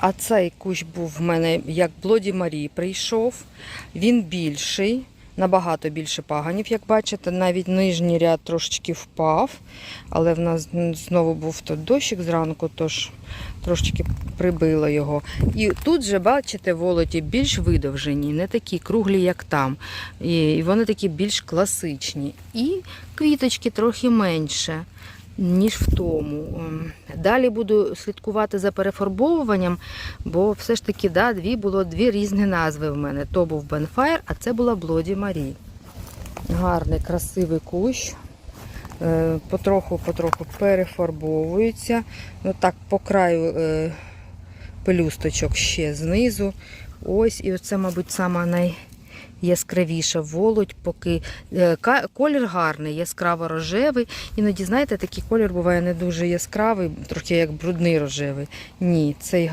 А цей кущ був в мене як Блоді Марі прийшов. Він більший, набагато більше паганів, як бачите. Навіть нижній ряд трошечки впав, але в нас знову був тут дощик зранку, тож трошечки прибило його. І тут же, бачите, волоті більш видовжені, не такі круглі, як там. І вони такі більш класичні. І квіточки трохи менше. Ніж в тому. Ем, Далі буду слідкувати за перефарбовуванням, бо все ж таки да, дві було дві різні назви в мене. То був Бенфайр, а це була Блоді Марі. Гарний, красивий кущ. Е, Потроху-потроху перефарбовується. Ну так, по краю е, пелюсточок ще знизу. Ось, і оце, мабуть, сама найяскравіша володь, поки е, колір гарний, яскраво рожевий. Іноді, знаєте, такий колір буває не дуже яскравий, трохи як брудний рожевий. Ні, цей